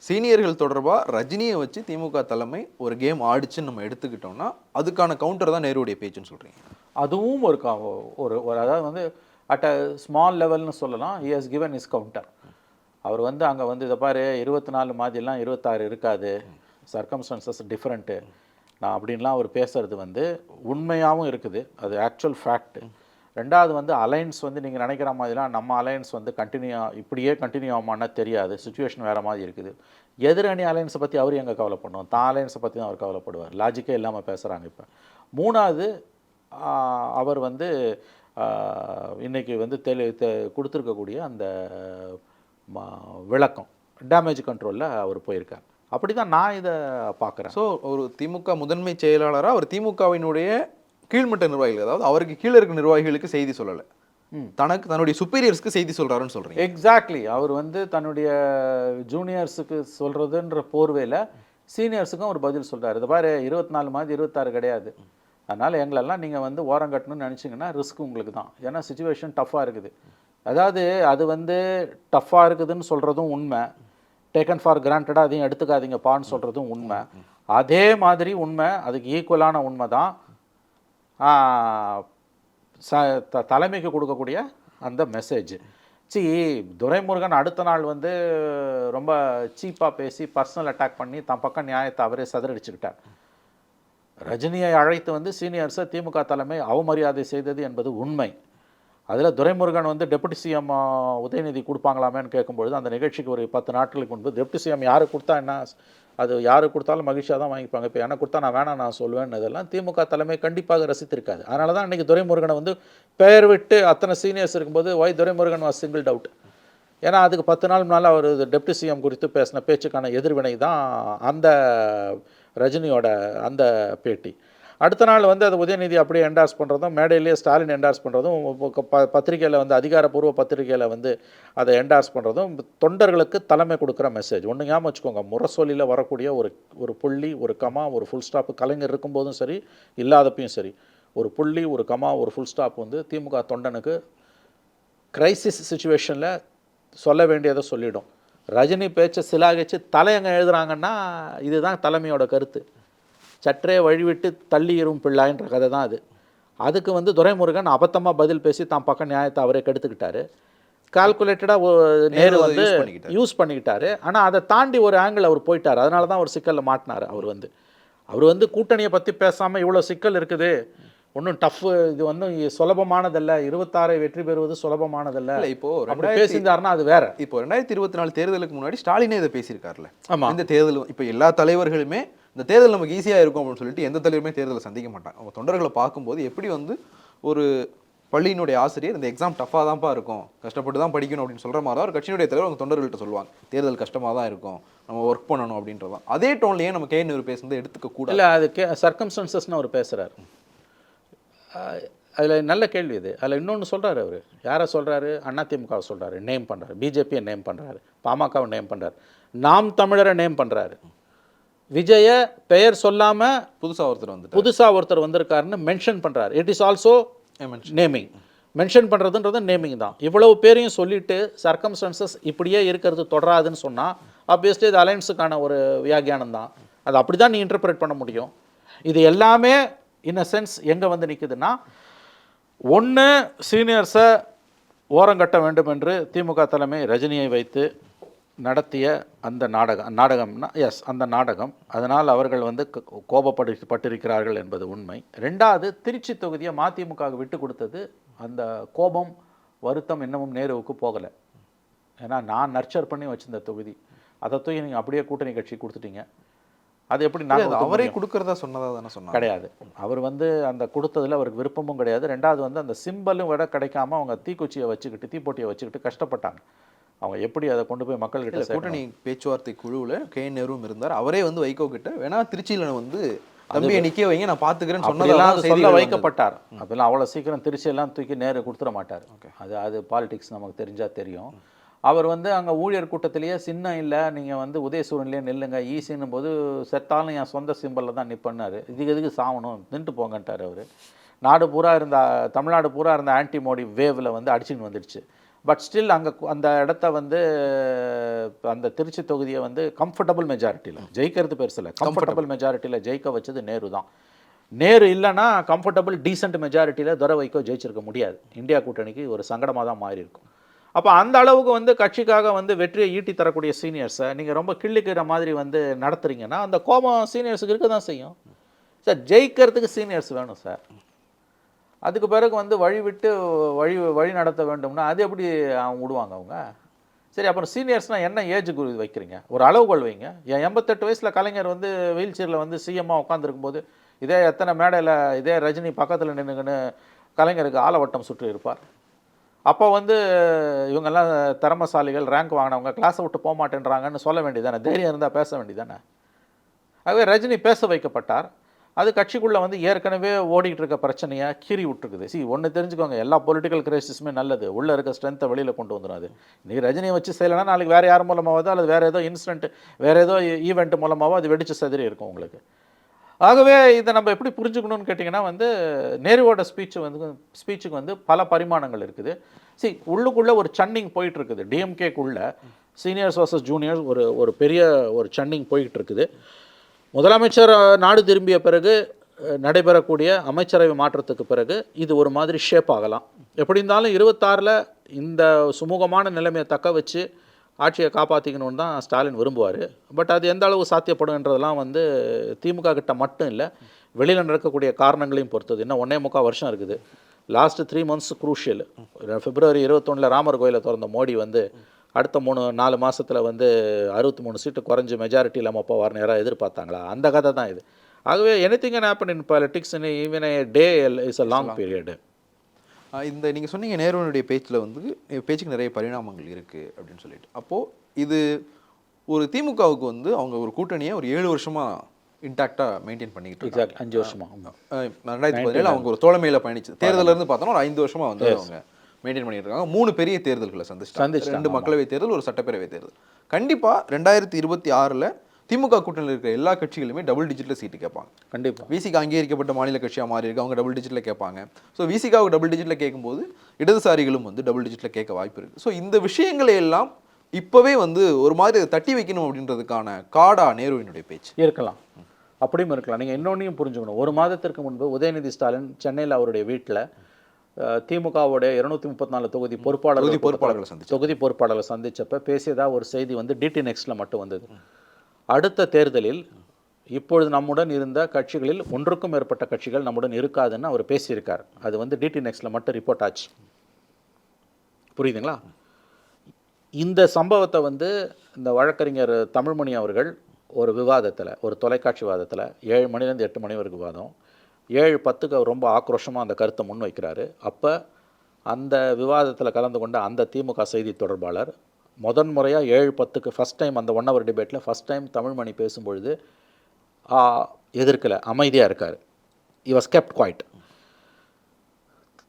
A: சீனியர்கள் தொடர்பா ரஜினியை வச்சு திமுக தலைமை ஒரு கேம் ஆடிச்சுன்னு நம்ம எடுத்துக்கிட்டோம்னா அதுக்கான கவுண்டர் தான் நேருடைய பேச்சுன்னு சொல்றீங்க.
B: அதுவும் ஒரு கா- ஒரு ஒரு அதாவது வந்து அட் அ ஸ்மால் லெவல்னு சொல்லலாம். He has given his counter அவர் வந்து அங்கே வந்து இதை பாரு இருபத்தி நாலு மாதிரிலாம் இருபத்தாறு இருக்காது. சர்க்கம்ஸ்டன்சஸ் டிஃப்ரெண்ட்டு நான் அப்படின்லாம் அவர் பேசுறது வந்து உண்மையாகவும் இருக்குது. அது ஆக்சுவல் ஃபேக்ட் ரெண்டாவது வந்து அலைன்ஸ் வந்து நீங்கள் நினைக்கிற மாதிரிலாம் நம்ம அலைன்ஸ் வந்து கண்டினியூ இப்படியே கண்டினியூ ஆகுமான்னா தெரியாது. சுச்சுவேஷன் வேறு மாதிரி இருக்குது. எதிரணி அலைன்ஸை பற்றி அவர் எங்கே கவலைப்படணும் தான் அலைன்ஸை பற்றி தான் அவர் கவலைப்படுவார். லாஜிக்கே இல்லாமல் பேசுகிறாங்க இப்போ. மூணாவது அவர் வந்து இன்றைக்கி இன்னைக்கு வந்து தெளி தெ கொடுத்துருக்கக்கூடிய அந்த ம- விளக்கம். டேமேஜ் கண்ட்ரோலில் அவர் போயிருக்கார். அப்படி தான் நான் இதை பார்க்குறேன்.
A: ஸோ ஒரு திமுக முதன்மை செயலாளரா அவர் திமுகவினுடைய கீழ்மட்ட நிர்வாகிகள் அதாவது அவருக்கு கீழே இருக்க நிர்வாகிகளுக்கு செய்தி சொல்லலை. தனக்கு தன்னுடைய சுப்பீரியர்ஸ்க்கு செய்தி சொல்றாருன்னு சொல்றீங்க.
B: எக்ஸாக்ட்லி அவர் வந்து தன்னுடைய ஜூனியர்ஸுக்கு சொல்கிறதுன்ற போர்வையில் சீனியர்ஸுக்கும் ஒரு பதில் சொல்றாரு. இது பாரு இருபத்தி நாலு மாதிரி இருபத்தாறு கிடையாது. அதனால் எங்களெல்லாம் நீங்கள் வந்து ஓரம் கட்டணும்னு நினச்சிங்கன்னா ரிஸ்க் உங்களுக்கு தான். ஏன்னா சுச்சுவேஷன் டஃப்பாக இருக்குது. அதாவது அது வந்து டஃப்பாக இருக்குதுன்னு சொல்கிறதும் உண்மை. டேக்கன் ஃபார் கிராண்டடாக அதையும் எடுத்துக்காதீங்கப்பான்னு சொல்கிறதும் உண்மை. அதே மாதிரி உண்மை அதுக்கு ஈக்குவலான உண்மை தான் ச த- தலைமைக்கு கொடுக்கக்கூடிய அந்த மெசேஜ் சி துரைமுருகன் அடுத்த நாள் வந்து ரொம்ப சீப்பாக பேசி பர்சனல் அட்டாக் பண்ணி தன் பக்கம் நியாயத்தை அவரே சதறடிச்சுக்கிட்டார். ரஜினியை அழைத்து வந்து சீனியர்ஸை திமுக தலைமை அவமரியாதை செய்தது என்பது உண்மை. அதில் துரைமுருகன் வந்து டெபுட்டி சிஎம் உதயநிதி கொடுப்பாங்களாமேன்னு கேட்கும்பொழுது அந்த நிகழ்ச்சிக்கு ஒரு பத்து நாட்களுக்கு முன்பு டெபுட்டி சிஎம் யாருக்கு கொடுத்தா என்ன அது யாருக்கு கொடுத்தாலும் மகிழ்ச்சியாக தான் வாங்கிப்பாங்க. இப்போ எனக்கு கொடுத்தா நான் வேணாம் நான் சொல்லுவேன் இதெல்லாம் திமுக தலைமை கண்டிப்பாக ரசித்திருக்காது. அதனால தான் இன்றைக்கி துரைமுருகனை வந்து பெயர் விட்டு அத்தனை சீனியர்ஸ் இருக்கும்போது why Duraimurugan was single doubt ஏன்னா அதுக்கு பத்து நாள் முன்னால் அவர் டெப்டி சிஎம் குறித்து பேசின பேச்சுக்கான எதிர்வினை தான் அந்த ரஜினியோட அந்த பேட்டி. அடுத்த நாள் வந்து அது உதயநிதி அப்படியே என்டார்ஸ் பண்ணுறதும் மேடையிலேயே ஸ்டாலின் என்டார்ஸ் பண்ணுறதும் ப பத்திரிகையில் வந்து அதிகாரப்பூர்வ பத்திரிகையில் வந்து அதை என்டார்ஸ் பண்ணுறதும் தொண்டர்களுக்கு தலைமை கொடுக்குற மெசேஜ் ஒன்று ஞாபகம் வச்சுக்கோங்க முரசொலியில் வரக்கூடிய ஒரு ஒரு புள்ளி ஒரு கமா ஒரு ஃபுல் ஸ்டாப் கலைஞர் இருக்கும்போதும் சரி இல்லாதப்பையும் சரி ஒரு புள்ளி ஒரு கமா ஒரு ஃபுல் ஸ்டாப் வந்து திமுக தொண்டனுக்கு கிரைசிஸ் சுச்சுவேஷனில் சொல்ல வேண்டியதை சொல்லிடும். ரஜினி பேச்சை சிலாகிச்சு தலையங்க எழுதுகிறாங்கன்னா இதுதான் தலைமையோட கருத்து. சற்றே வழிவிட்டு தள்ளியிரும் பிள்ளாயின்ற கதை தான் அது. அதுக்கு வந்து துரைமுருகன் அபத்தமாக பதில் பேசி தான் பக்கம் நியாயத்தை அவரே கெடுத்துக்கிட்டாரு. கால்குலேட்டடாக நேரு வந்து. யூஸ் பண்ணிக்கிட்டாரு. ஆனால் அதை தாண்டி ஒரு ஆங்கிள் அவர் போயிட்டார். அதனால தான் ஒரு சிக்கலில் மாட்டினார் அவர் வந்து. அவர் வந்து கூட்டணியை பற்றி பேசாமல் இவ்வளோ சிக்கல் இருக்குது. ஒன்றும் டஃப் இது வந்து சுலபமானதல்ல. இருபத்தாறை வெற்றி பெறுவது சுலபமானதல்ல.
A: இப்போ
B: அப்படி பேசியிருந்தாருன்னா அது வேற.
A: இப்போ ரெண்டாயிரத்தி இருபத்தி நாலு தேர்தலுக்கு முன்னாடி ஸ்டாலினே இதை பேசியிருக்காருல்ல.
B: ஆமா.
A: இந்த தேர்தல் இப்போ எல்லா தலைவர்களுமே இந்த தேர்தல் நமக்கு ஈஸியாக இருக்கும் அப்படின்னு சொல்லிட்டு எந்த தலைவருமே தேர்தலை சந்திக்க மாட்டாங்க. அவங்க தொண்டர்களை பார்க்கும்போது எப்படி வந்து ஒரு பள்ளியினுடைய ஆசிரியர் இந்த எக்ஸாம் டஃபாக தான்ப்பா இருக்கும் கஷ்டப்பட்டு தான் படிக்கணும் அப்படின்னு சொல்கிற மாதிரி தான் ஒரு கட்சியினுடைய தலைவர் அவங்க தொண்டர்கள்ட்ட சொல்லுவாங்க. தேர்தல் கஷ்டமாக தான் இருக்கும் நம்ம ஒர்க் பண்ணணும் அப்படின்றதான் அதே டோன்லேயே நம்ம கே ஒரு பேசுனதை எடுத்துக்க கூடாது.
B: இல்லை அது கே சர்க்கம்ஸ்டன்சஸ்னு அவர் பேசுகிறார் அதில் நல்ல கேள்வி இது. அதில் இன்னொன்று சொல்கிறாரு அவர். யாரை சொல்கிறாரு அதிமுகவை சொல்கிறாரு நேம் பண்ணுறாரு பிஜேபியை நேம் பண்ணுறாரு பாமகவை நேம் பண்ணுறாரு நாம் தமிழரை நேம் பண்ணுறாரு விஜய பெயர் சொல்லாமல்
A: புதுசா ஒருத்தர் வந்துட்டு
B: புதுசாக ஒருத்தர் வந்திருக்காருன்னு மென்ஷன் பண்ணுறாரு it is also naming mention பண்ணுறதுன்றது நேமிங் தான். இவ்வளவு பேரையும் சொல்லிட்டு சர்க்கம்ஸ்டன்சஸ் இப்படியே இருக்கிறது தொடராதுன்னு சொன்னால் ஆப்வியஸ்லி இது அலைன்ஸுக்கான ஒரு வியாகியானம் தான். அது அப்படி தான் நீ இன்டர்பிரேட் பண்ண முடியும். இது எல்லாமே இன் அ சென்ஸ் எங்கே வந்து நிற்குதுன்னா ஒன்று சீனியர்ஸை ஓரங்கட்ட வேண்டும் என்று திமுக தலைமை ரஜினியை வைத்து நடத்திய அந்த நாடகம் நாடகம்னா எஸ் அந்த நாடகம். அதனால் அவர்கள் வந்து க- கோபப்பட்டு பட்டிருக்கிறார்கள் என்பது உண்மை. ரெண்டாவது திருச்சி தொகுதியை மதிமுகவுக்கு விட்டு கொடுத்தது அந்த கோபம் வருத்தம் இன்னமும் நேருவுக்கு போகலை. ஏன்னா நான் நர்ச்சர் பண்ணி வச்சிருந்த தொகுதி. அதை தூக்கி நீங்கள் அப்படியே கூட்டணி கட்சி கொடுத்துட்டீங்க. அது எப்படி நான்
A: அவரே? கொடுக்கறதா சொன்னதா தானே சொன்னாங்க.
B: கிடையாது. அவர் வந்து அந்த கொடுத்ததுல அவருக்கு விருப்பமும் கிடையாது. ரெண்டாவது வந்து அந்த சிம்பலும் விட கிடைக்காம அவங்க தீக்குச்சியை வச்சுக்கிட்டு தீப்பொட்டியை வச்சுக்கிட்டு கஷ்டப்பட்டாங்க. அவங்க எப்படி அதை கொண்டு போய் மக்கள்கிட்ட?
A: கூட்டணி பேச்சுவார்த்தை குழுவுல கே. நேருவும் இருந்தார். அவரே வந்து வைகோ கிட்ட வேணா திருச்சியில வந்து தம்பியை நிக்க வைங்க நான்
B: அப்படியெல்லாம்
A: சொன்னதெல்லாம்
B: சொல்ல. வைக்கப்பட்டார். அப்பெல்லாம் அவ்வளோ சீக்கிரம் திருச்சியெல்லாம் தூக்கி நேரு கொடுத்துட மாட்டார். அது அது பாலிடிக்ஸ் நமக்கு தெரிஞ்சா தெரியும். அவர் வந்து அங்கே ஊழியர் கூட்டத்திலேயே சின்னம் இல்லை நீங்கள் வந்து உதயசூரன்லேயே நில்லுங்க. ஈஸின்னும் போது செத்தாலும் என் சொந்த சிம்பலில் தான் நிற்பண்ணார் இதுக்கு எதுக்கு சாவணும்? நின்றுட்டு போங்கன்ட்டார் அவர். நாடு பூரா இருந்த தமிழ்நாடு பூரா இருந்த ஆன்டி மோடி வேவில் வந்து அடிச்சுன்னு வந்துடுச்சு. பட் ஸ்டில் அங்கே அந்த இடத்த வந்து அந்த திருச்சி தொகுதியை வந்து கம்ஃபர்டபுள் மெஜாரிட்டியில் ஜெயிக்கிறது பெருசில்ல கம்ஃபர்டபுள் மெஜாரிட்டியில் ஜெயிக்க வச்சது நேரு தான். நேரு இல்லைன்னா கம்ஃபர்டபுள் டீசென்ட் மெஜாரிட்டியில் துரை வைக்கோ ஜெயிச்சிருக்க முடியாது. இந்தியா கூட்டணிக்கு ஒரு சங்கடமாக தான் மாறி இருக்கும் அப்போ அந்த அளவுக்கு வந்து கட்சிக்காக வந்து வெற்றியை ஈட்டி தரக்கூடிய சீனியர்ஸை நீங்கள் ரொம்ப கிள்ளிக்கிற மாதிரி வந்து நடத்துறீங்கன்னா அந்த கோபம் சீனியர்ஸுக்கு இருக்க தான் செய்யும். சார் ஜெயிக்கிறதுக்கு சீனியர்ஸ் வேணும் சார். அதுக்கு பிறகு வந்து வழி விட்டு வழி வழி நடத்த வேண்டும்னா அது எப்படி அவங்க விடுவாங்க அவங்க? சரி அப்புறம் சீனியர்ஸ்னால் என்ன ஏஜ் குரு வைக்கிறீங்க? ஒரு அளவுகோல் வைங்க என் எண்பத்தெட்டு வயசில் கலைஞர் வந்து வீல் சேரில் வந்து சிஎம்மாக உட்காந்துருக்கும்போது இதே எத்தனை மேடையில் இதே ரஜினி பக்கத்தில் நின்றுங்கன்னு கலைஞருக்கு ஆலவட்டம் சுற்றி இருப்பார். அப்போ வந்து இவங்கெல்லாம் திறமசாலிகள் ரேங்க் வாங்கினவங்க கிளாஸை விட்டு போக மாட்டேன்றாங்கன்னு சொல்ல வேண்டியதானே தைரியம் இருந்தால் பேச வேண்டியதானே ஆகவே ரஜினி பேச வைக்கப்பட்டார். அது கட்சிக்குள்ளே வந்து ஏற்கனவே ஓடிக்கிட்டு இருக்க பிரச்சனையாக கீறி விட்டுருக்குது. சி ஒன்று தெரிஞ்சுக்கோங்க. எல்லா பொலிட்டிக்கல் கிரைசிஸுமே நல்லது. உள்ளே இருக்க ஸ்ட்ரென்த்தை வெளியில் கொண்டு வந்துடாது நீ ரஜினியை வச்சு செய்யலைன்னா நாளைக்கு வேறு யார் மூலமாவதோ அல்லது வேறு ஏதோ இன்சிடென்ட் வேறு ஏதோ ஈவெண்ட் மூலமாகவோ அது வெடிச்சு செதறி இருக்கும் உங்களுக்கு. ஆகவே இதை நம்ம எப்படி புரிஞ்சுக்கணும்னு கேட்டிங்கன்னா வந்து நேருவோட ஸ்பீச் வந்து ஸ்பீச்சுக்கு வந்து பல பரிமாணங்கள் இருக்குது. சி உள்ளுக்குள்ளே ஒரு சன்னிங் போயிட்டுருக்குது. டிஎம்கேக்குள்ளே சீனியர்ஸ் வர்சஸ் ஜூனியர்ஸ் ஒரு ஒரு பெரிய ஒரு சன்னிங் போய்கிட்டு இருக்குது முதலமைச்சர் நாடு திரும்பிய பிறகு நடைபெறக்கூடிய அமைச்சரவை மாற்றத்துக்கு பிறகு இது ஒரு மாதிரி ஷேப் ஆகலாம். எப்படி இருந்தாலும் இருபத்தாறில் இந்த சுமூகமான நிலைமையை தக்க வச்சு ஆட்சியை காப்பாற்றிக்கணும்னு தான் ஸ்டாலின் விரும்புவார். பட் அது எந்த அளவு சாத்தியப்படும்ன்றதெல்லாம் வந்து திமுக கிட்ட மட்டும் இல்லை வெளியில் நடக்கக்கூடிய காரணங்களையும் பொறுத்தது. இன்னும் ஒன்றே முக்கால் வருஷம் இருக்குது. லாஸ்ட்டு த்ரீ மந்த்ஸ் குரூஷியல் பிப்ரவரி இருபத்தொன்னில் ராமர் கோயிலை திறந்த மோடி வந்து அடுத்த மூணு நாலு மாசத்துல வந்து அறுபத்தி மூணு சீட்டு குறைஞ்சு மெஜாரிட்டி இல்லாமல் போவார்னு யாராவது எதிர்பார்த்தாங்களா? அந்த கதை தான் இது. ஆகவே anything can happen in politics even a day is a long period
A: இந்த நீங்கள் சொன்னீங்க நேருவனுடைய பேச்சில் வந்து பேச்சுக்கு நிறைய பரிணாமங்கள் இருக்குது அப்படின்னு சொல்லிட்டு. அப்போது இது ஒரு திமுகவுக்கு வந்து அவங்க ஒரு கூட்டணியை ஒரு ஏழு வருஷமா இன்டாக்டாக மெயின்டைன் பண்ணிக்கிட்டு இருக்காங்க.
B: அஞ்சு வருஷமா. ஆமா.
A: அஹ் ரெண்டாயிரத்தி பதினேழு அவங்க ஒரு தோழமையில பயணிச்சு தேர்தல்ல இருந்து பார்த்தோம்னா ஒரு ஐந்து வருஷமா வந்து அவங்க மெயின்டைன் பண்ணிட்டு இருக்காங்க மூணு பெரிய தேர்தல்களை சந்திச்சிட்டாங்க.
B: சந்திச்சிட்டாங்க,
A: ரெண்டு மக்களவை தேர்தல் ஒரு சட்டப்பேரவை தேர்தல். கண்டிப்பா ரெண்டாயிரத்தி இருபத்தி ஆறுல திமுக கூட்டணியில் இருக்கிற எல்லா கட்சிகளுமே டபுள் டிஜிட்ல சீட்டு கேட்பாங்க.
B: கண்டிப்பா.
A: விசிக்கு அங்கீகரிக்கப்பட்ட மாநில கட்சியாக மாறி இருக்கு. அவங்க டபுள் டிஜிட்டில் கேட்பாங்க. ஸோ விசிகாவுக்கு டபுள் டிஜிட்டில் கேட்கும்போது இடதுசாரிகளும் வந்து டபுள் டிஜிட்டில் கேட்க வாய்ப்பு இருக்குது ஸோ இந்த விஷயங்களை எல்லாம் இப்போவே வந்து ஒரு மாதிரி தட்டி வைக்கணும் அப்படின்றதுக்கான காடா நேருவினுடைய பேச்சு.
B: இருக்கலாம். அப்படியும் இருக்கலாம். நீங்கள் இன்னொன்னையும் புரிஞ்சுக்கணும். ஒரு மாதத்திற்கு முன்பு உதயநிதி ஸ்டாலின் சென்னையில் அவருடைய வீட்டில் திமுகவுடைய இருநூத்தி முப்பத்தி நாலு தொகுதி பொறுப்பாளர்
A: தொகுதி பொறுப்பாளர்களை சந்திச்சார்.
B: தொகுதி பொறுப்பாளர்களை சந்திச்சப்ப பேசியதா ஒரு செய்தி வந்து டிடி நெக்ஸ்ட்ல மட்டும் வந்தது. அடுத்த தேர்தலில் இப்பொழுது நம்முடன் இருந்த கட்சிகளில் ஒன்றுக்கும் மேற்பட்ட கட்சிகள் நம்முடன் இருக்காதுன்னு அவர் பேசியிருக்கார். அது வந்து டிடி நெக்ஸ்ட்ல மட்டும் ரிப்போர்ட் ஆச்சு. புரியுதுங்களா? இந்த சம்பவத்தை வந்து இந்த வழக்கறிஞர் தமிழ்மணி அவர்கள் ஒரு விவாதத்தில் ஒரு தொலைக்காட்சி விவாதத்தில் ஏழு மணிலேருந்து எட்டு மணி வரைக்கும் விவாதம். ஏழு பத்துக்கு அவர் ரொம்ப ஆக்ரோஷமாக அந்த கருத்தை முன்வைக்கிறாரு அப்போ அந்த விவாதத்தில் கலந்து கொண்ட அந்த திமுக செய்தி தொடர்பாளர் முதன் முறையாக ஏழு பத்துக்கு ஃபஸ்ட் டைம் அந்த ஒன் ஹவர் டிபேட்டில் ஃபஸ்ட் டைம் தமிழ்மணி பேசும்பொழுது எதிர்க்கலை அமைதியாக இருக்கார். He was kept quiet.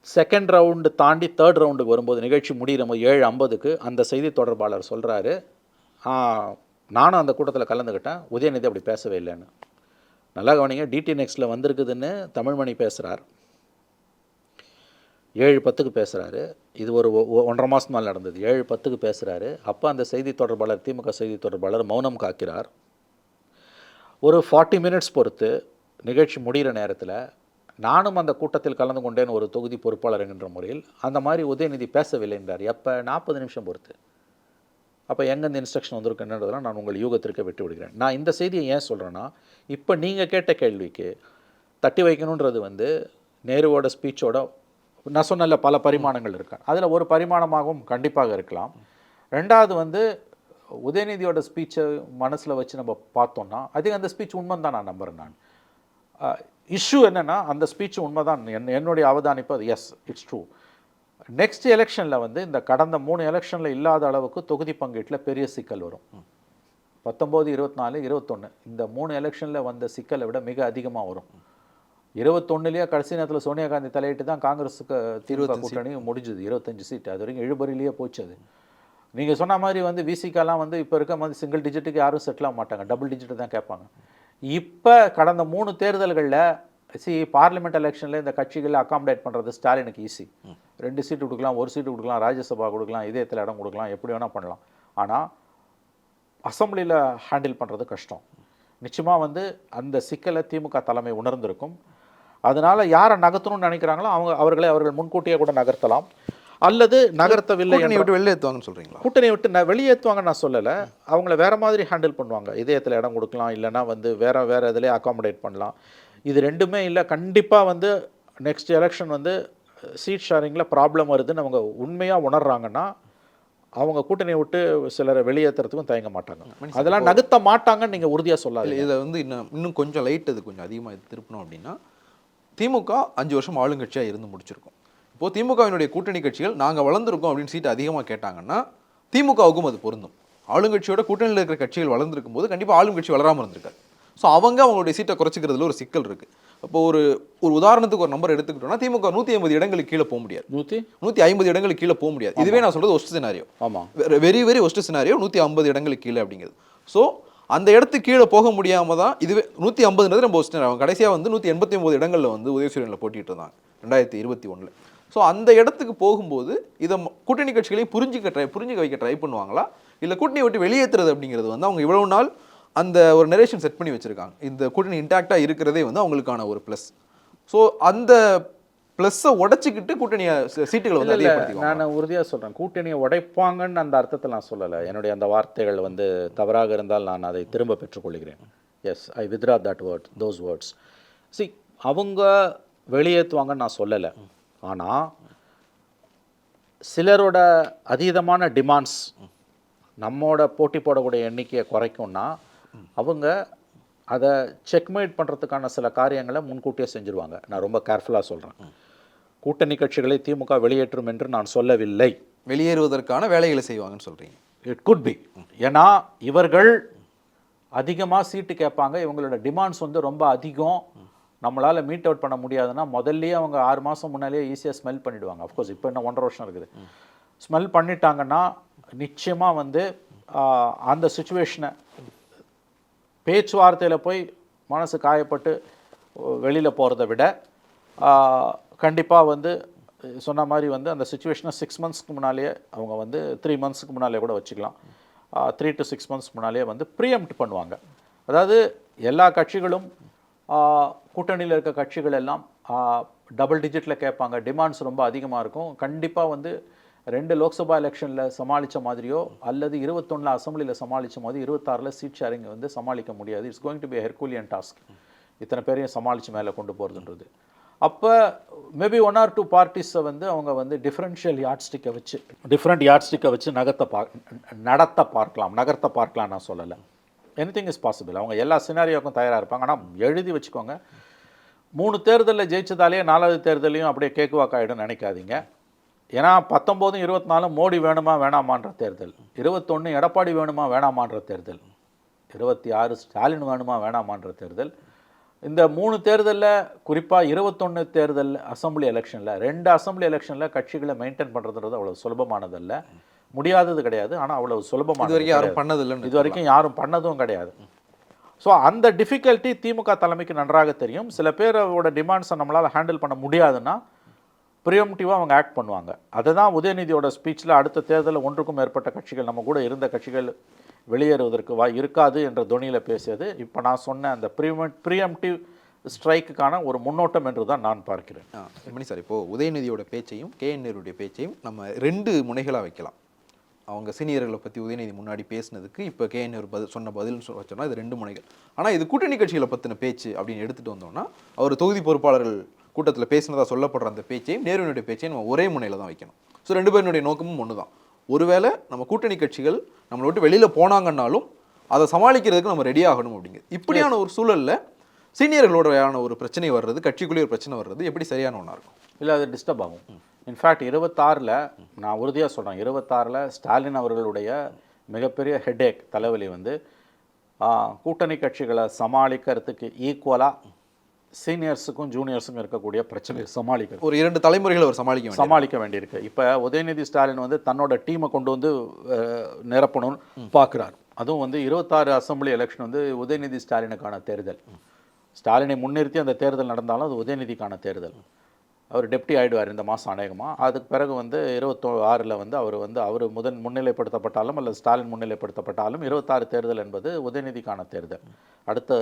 B: Second round தாண்டி தேர்ட் ரவுண்டுக்கு வரும்போது நிகழ்ச்சி முடிகிற போது ஏழு ஐம்பதுக்கு அந்த செய்தி தொடர்பாளர் சொல்கிறாரு நானும் அந்த கூட்டத்தில் கலந்துக்கிட்டேன் உதயநிதி அப்படி பேசவே இல்லைன்னு. நல்லா கவனிங்க டிடி நெக்ஸ்ட்டில் வந்திருக்குதுன்னு தமிழ்மணி பேசுகிறார் ஏழு பத்துக்கு பேசுகிறாரு இது ஒரு ஒ- ஒன்றரை மாதம் நாள் நடந்தது. ஏழு பத்துக்கு பேசுகிறாரு அப்போ அந்த செய்தி தொடர்பாளர் திமுக செய்தி தொடர்பாளர் மௌனம் காக்கிறார். ஒரு ஃபார்ட்டி மினிட்ஸ் பொறுத்து நிகழ்ச்சி முடிகிற நேரத்தில் நானும் அந்த கூட்டத்தில் கலந்து கொண்டேன் ஒரு தொகுதி பொறுப்பாளர் என்கின்ற முறையில். அந்த மாதிரி உதயநிதி பேசவில்லை என்றார். எப்போ? நாற்பது நிமிஷம் பொறுத்து. அப்போ எங்கே இந்த இன்ஸ்ட்ரக்ஷன் வந்திருக்குன்றதெல்லாம் நான் உங்கள் யூகத்திற்கு விட்டு விடுகிறேன். நான் இந்த செய்தியை ஏன் சொல்கிறேன்னா இப்போ நீங்கள் கேட்ட கேள்விக்கு தட்டி வைக்கணுன்றது வந்து நேருவோட ஸ்பீச்சோட நான் சொன்னல பல பரிமாணங்கள் இருக்கு. அதில் ஒரு பரிமாணமாகவும் கண்டிப்பாக இருக்கலாம். ரெண்டாவது வந்து உதயநிதியோட ஸ்பீச்சை மனசில் வச்சு நம்ம பார்த்தோம்னா அதுக்கு அந்த ஸ்பீச் உண்மை தான் நான் நம்புகிறேன் நான். இஷ்யூ என்னென்னா அந்த ஸ்பீச் உண்மைதான். என் என்னுடைய அவதானிப்பு அது எஸ் இட்ஸ் ட்ரூ நெக்ஸ்ட் எலெக்ஷனில் வந்து இந்த கடந்த மூணு எலெக்ஷனில் இல்லாத அளவுக்கு தொகுதி பங்கீட்டில் பெரிய சிக்கல் வரும். பத்தொம்போது இருபத்தி நாலு இருபத்தொன்று இந்த மூணு எலெக்ஷனில் வந்த சிக்கலை விட மிக அதிகமாக வரும். இருபத்தொன்னுலேயே கடைசி நேரத்தில் சோனியா காந்தி தலையிட்டு தான் காங்கிரஸுக்கு திமுக கூட்டணி முடிஞ்சுது. இருபத்தஞ்சு சீட் அது வரைக்கும் இழுபறிலேயே போச்சு அது. நீங்கள் சொன்ன மாதிரி வந்து விசிகாலாம் வந்து இப்போ இருக்க மாதிரி சிங்கிள் டிஜிட்டுக்கு யாரும் செட்டில் ஆக மாட்டாங்க. டபுள் டிஜிட் தான் கேட்பாங்க. இப்போ கடந்த மூணு தேர்தல்களில் சி பார்லிமெண்ட் எலெக்ஷனில் இந்த கட்சிகளை அகாமடேட் பண்ணுறது ஸ்டாலினுக்கு ஈஸி ரெண்டு சீட்டு கொடுக்கலாம் ஒரு சீட்டு கொடுக்கலாம் ராஜ்யசபா கொடுக்கலாம் இதயத்தில் இடம் கொடுக்கலாம் எப்படி வேணால் பண்ணலாம். ஆனால் அசம்பிளியில் ஹேண்டில் பண்ணுறது கஷ்டம். நிச்சயமாக வந்து அந்த சிக்கலை திமுக தலைமை உணர்ந்திருக்கும். அதனால யாரை நகர்த்தணும்னு நினைக்கிறாங்களோ அவங்க அவர்களை அவர்கள் முன்கூட்டியே கூட நகர்த்தலாம். அல்லது நகர்த்தவில்லை
A: கூட்டணியை
B: என்ற-
A: விட்டு வெளில ஏற்றுவாங்கன்னு சொல்றீங்களா?
B: கூட்டணியை விட்டு நான் வெளியேற்றுவாங்க நான் சொல்லலை. அவங்கள வேற மாதிரி ஹேண்டில் பண்ணுவாங்க. இதயத்தில் இடம் கொடுக்கலாம் இல்லைன்னா வந்து வேற வேற இதுலேயே அகாமடேட் பண்ணலாம். இது ரெண்டுமே இல்லை. கண்டிப்பாக வந்து நெக்ஸ்ட் எலெக்ஷன் வந்து சீட் ஷேரிங்கில் ப்ராப்ளம் வருதுன்னு அவங்க உண்மையாக உணர்றாங்கன்னா அவங்க கூட்டணியை விட்டு சிலரை வெளியேற்றுறதுக்கும் தயங்க மாட்டாங்க. அதெல்லாம் நகர்த்த மாட்டாங்கன்னு நீங்கள் உறுதியாக சொல்லாதீங்க.
A: இதை வந்து இன்னும் இன்னும் கொஞ்சம் லைட் அது கொஞ்சம் அதிகமாக திருப்பணும் அப்படின்னா திமுக அஞ்சு வருஷம் ஆளுங்கட்சியாக இருந்து முடிச்சிருக்கும். இப்போ திமுகவினுடைய கூட்டணி கட்சிகள் நாங்கள் வளர்ந்துருக்கோம் அப்படின்னு சீட்டு அதிகமாக கேட்டாங்கன்னா திமுகவுக்கும் அது பொருந்தும். ஆளுங்கட்சியோட கூட்டணியில் இருக்கிற கட்சிகள் வளர்ந்துருக்கும் போது கண்டிப்பாக ஆளுங்கட்சி வளராமல் இருந்திருக்காரு ஸோ அவங்க அவங்களுடைய சீட்டை குறைச்சிக்கிறதுல ஒரு சிக்கல் இருக்கு. அப்போ ஒரு ஒரு உதாரணத்துக்கு ஒரு நம்பர் எடுத்துக்கிட்டோம்னா திமுக நூற்றி ஐம்பது இடங்களுக்கு கீழே போக முடியாது.
B: நூற்றி
A: நூற்றி ஐம்பது இடங்களுக்கு கீழே போக முடியாது. இதுவே நான் சொல்றது ஒஸ்ட் சினாரியோ
B: ஆமாம்
A: வெரி வெரி ஒஸ்ட் சினாரியோ நூற்றி ஐம்பது இடங்களுக்கு கீழே அப்படிங்கிறது ஸோ அந்த இடத்துக்கு கீழே போக முடியாம தான் இதுவே நூற்றி ஐம்பதுன்றது நம்ம ஒஸ்ட் அவங்க கடைசியாக வந்து நூற்றி எண்பத்தி ஒம்பது இடங்களில் வந்து உதயசூரியனில் போட்டிட்டு இருந்தாங்க ரெண்டாயிரத்தி இருபத்தி ஒன்றில் ஸோ அந்த இடத்துக்கு போகும்போது இதை கூட்டணி கட்சிகளையும் புரிஞ்சுக்க ட்ரை புரிஞ்சுக்க வைக்க ட்ரை பண்ணுவாங்களா? இல்லை கூட்டணியை விட்டு வெளியேற்றுறது அப்படிங்கிறது வந்து அவங்க இவ்வளவு நாள் அந்த ஒரு நரேஷன் செட் பண்ணி வச்சிருக்காங்க. இந்த கூட்டணி இன்டாக்டாக இருக்கிறதே வந்து அவங்களுக்கான ஒரு ப்ளஸ் ஸோ அந்த ப்ளஸ்ஸை உடைச்சிக்கிட்டு கூட்டணியை சீட்டுகளை வந்து அதிகப்படுத்திக்குவாங்க
B: நான் உறுதியாக சொல்கிறேன் கூட்டணியை உடைப்பாங்கன்னு அந்த அர்த்தத்தில் நான் சொல்லலை. என்னுடைய அந்த வார்த்தைகள் வந்து தவறாக இருந்தால் நான் அதை திரும்ப பெற்றுக்கொள்கிறேன். Yes I withdraw that word those words see அவங்க வெளியேற்றுவாங்கன்னு நான் சொல்லலை. ஆனால் சிலரோட அதீதமான டிமாண்ட்ஸ் நம்மோட போட்டி போடக்கூடிய எண்ணிக்கையை குறைக்கும்னா அவங்க அதை செக்மேட் பண்ணுறதுக்கான சில காரியங்களை முன்கூட்டியே செஞ்சுருவாங்க. நான் ரொம்ப கேர்ஃபுல்லாக சொல்கிறேன் கூட்டணி கட்சிகளை திமுக வெளியேற்றும் என்று நான் சொல்லவில்லை.
A: வெளியேறுவதற்கான வேலைகளை செய்வாங்கன்னு சொல்றீங்க.
B: இட் குட் பி ஏன்னா இவர்கள் அதிகமாக சீட்டு கேட்பாங்க. இவங்களோட டிமாண்ட்ஸ் வந்து ரொம்ப அதிகம். நம்மளால் மீட் அவுட் பண்ண முடியாதுன்னா முதல்லயே அவங்க ஆறு மாதம் முன்னாலேயே ஈஸியாக ஸ்மெல் பண்ணிடுவாங்க. அஃப்கோர்ஸ் இப்போ இன்னும் ஒன்றரை வருஷம் இருக்குது. ஸ்மெல் பண்ணிட்டாங்கன்னா நிச்சயமாக வந்து அந்த சுச்சுவேஷனை பேச்சுவார்த்தையில் போய் மனசு காயப்பட்டு வெளியில் போகிறத விட கண்டிப்பாக வந்து சொன்ன மாதிரி வந்து அந்த சுச்சுவேஷனை சிக்ஸ் மந்த்ஸ்க்கு முன்னாலேயே அவங்க வந்து த்ரீ மந்த்ஸ்க்கு முன்னாலே கூட வச்சுக்கலாம். த்ரீ டு சிக்ஸ் மந்த்ஸ் முன்னாலேயே வந்து ப்ரீஎம்ட் பண்ணுவாங்க. அதாவது எல்லா கட்சிகளும் கூட்டணியில் இருக்க கட்சிகள் எல்லாம் டபுள் டிஜிட்டில் கேட்பாங்க. டிமாண்ட்ஸ் ரொம்ப அதிகமாக இருக்கும். கண்டிப்பாக வந்து ரெண்டு லோக்சபா எலெக்ஷனில் சமாளித்த மாதிரியோ அல்லது இருபத்தொன்னில் அசம்பிளியில் சமாளித்த மாதிரி இருபத்தாறில் சீட் ஷேரிங் வந்து சமாளிக்க முடியாது. It's going to be herculean task இத்தனை பேரையும் சமாளித்து மேலே கொண்டு போகிறதுன்றது அப்போ மேபி ஒன் ஆர் டூ பார்ட்டிஸை வந்து அவங்க வந்து டிஃப்ரென்ஷியல் யார்ட்ஸ்டிக்கை வச்சு டிஃப்ரெண்ட் யார்ட்ஸ்டிக்கை வச்சு நகர்த்த பா நடத்த பார்க்கலாம் நகர்த்த பார்க்கலாம் நான் சொல்லலை. எனிதிங் இஸ் பாசிபிள் அவங்க எல்லா சினாரியோக்கும் தயாராக இருப்பாங்க. ஆனால் எழுதி வச்சுக்கோங்க. மூணு தேர்தலில் ஜெயிச்சதாலே நாலாவது தேர்தலையும் அப்படியே கேக்குவாக்காயிடும் நினைக்காதீங்க. ஏன்னா பத்தொம்போதும் இருபத்தி நாலும் மோடி வேணுமா வேணாமான்ற தேர்தல். இருபத்தொன்று எடப்பாடி வேணுமா வேணாமான்ற தேர்தல். இருபத்தி ஆறு ஸ்டாலின் வேணுமா வேணாமான்ற தேர்தல். இந்த மூணு தேர்தலில் குறிப்பாக இருபத்தொன்று தேர்தல் அசம்பிளி எலெக்ஷனில் ரெண்டு அசம்பிளி எலெக்ஷனில் கட்சிகளை மெயின்டைன் பண்ணுறதுன்றது அவ்வளோ சுலபமானதல்ல. முடியாதது கிடையாது ஆனால் அவ்வளோ சுலபமானது
A: இது வரைக்கும் யாரும்
B: கிடையாது.
A: பண்ணதில்லைன்னு
B: இது வரைக்கும் யாரும் பண்ணதும் கிடையாது. ஸோ அந்த டிஃபிகல்ட்டி திமுக தலைமைக்கு நன்றாக தெரியும். சில பேரோட டிமாண்ட்ஸை நம்மளால் ஹேண்டில் பண்ண முடியாதுன்னா ப்ரியம்டிவாக அவங்க ஆக்ட் பண்ணுவாங்க. அதை தான் உதயநிதியோட ஸ்பீச்சில் அடுத்த தேர்தலில் ஒன்றுக்கும் மேற்பட்ட கட்சிகள் நம்ம கூட இருந்த கட்சிகள் வெளியேறுவதற்கு வா இருக்காது என்ற துணியில் பேசியது. இப்போ நான் சொன்ன அந்த ப்ரீம ப்ரீஎம்டிவ் ஸ்ட்ரைக்குக்கான ஒரு முன்னோட்டம் என்று தான் நான் பார்க்கிறேன்.
A: ஆ, மணி சார் இப்போது உதயநிதியோட பேச்சையும் கே நேருடைய பேச்சையும் நம்ம ரெண்டு முனைகளாக வைக்கலாம். அவங்க சீனியர்களை பற்றி உதயநிதி முன்னாடி பேசினதுக்கு இப்போ கே நேரு பதில் சொன்ன பதில் சொல்ல வச்சோம்னா இது ரெண்டு முனைகள். ஆனால் இது கூட்டணி கட்சிகளை பற்றின பேச்சு அப்படின்னு எடுத்துகிட்டு வந்தோம்னா அவர் தொகுதி பொறுப்பாளர்கள் கூட்டத்தில் பேசினதா சொல்லப்படுற அந்த பேச்சையும் நேருனுடைய பேச்சையும் நம்ம ஒரே முனையில தான் வைக்கணும். ஸோ ரெண்டு பேருடைய நோக்கமும் ஒன்று தான் ஒருவேளை நம்ம கூட்டணி கட்சிகள் நம்மளை விட்டு வெளியில போனாங்கன்னாலும் அதை சமாளிக்கிறதுக்கு நம்ம ரெடி ஆகணும் அப்படிங்கிறது. இப்படியான ஒரு சூழல்ல சீனியர்களோடையான ஒரு பிரச்சனை வர்றது கட்சிக்குள்ளே ஒரு பிரச்சனை வர்றது எப்படி சரியான ஒன்றா இருக்கும்?
B: இல்லை அது டிஸ்டர்ப் ஆகும். இன்ஃபேக்ட் இருபத்தாறில் நான் உறுதியாக சொல்கிறேன் இருபத்தாறில் ஸ்டாலின் அவர்களுடைய மிகப்பெரிய ஹெட்டேக் தலைவலி வந்து கூட்டணி கட்சிகளை சமாளிக்கிறதுக்கு ஈக்குவலாக சீனியர்ஸுக்கும் ஜூனியர்ஸுக்கும் இருக்கக்கூடிய பிரச்சனையை சமாளிக்கிறது.
A: ஒரு இரண்டு தலைமுறைகளை அவர் சமாளிக்க
B: சமாளிக்க வேண்டியிருக்கு. இப்போ உதயநிதி ஸ்டாலின் வந்து தன்னோட டீமை கொண்டு வந்து நிரப்பணும்னு பார்க்குறார். அதுவும் வந்து இருபத்தாறு அசெம்பிளி எலெக்ஷன் வந்து உதயநிதி ஸ்டாலினுக்கான தேர்தல். ஸ்டாலினை முன்னிறுத்தி அந்த தேர்தல் நடந்தாலும் அது உதயநிதிக்கான தேர்தல். அவர் டெப்டி ஆயிடுவார் இந்த மாதம் அநேகமாக அதுக்கு பிறகு வந்து இருபத்தோ ஆறில் வந்து அவர் வந்து அவர் முதன் முன்னிலைப்படுத்தப்பட்டாலும் அல்லது ஸ்டாலின் முன்னிலைப்படுத்தப்பட்டாலும் இருபத்தாறு தேர்தல் என்பது உதயநிதிக்கான தேர்தல். அடுத்த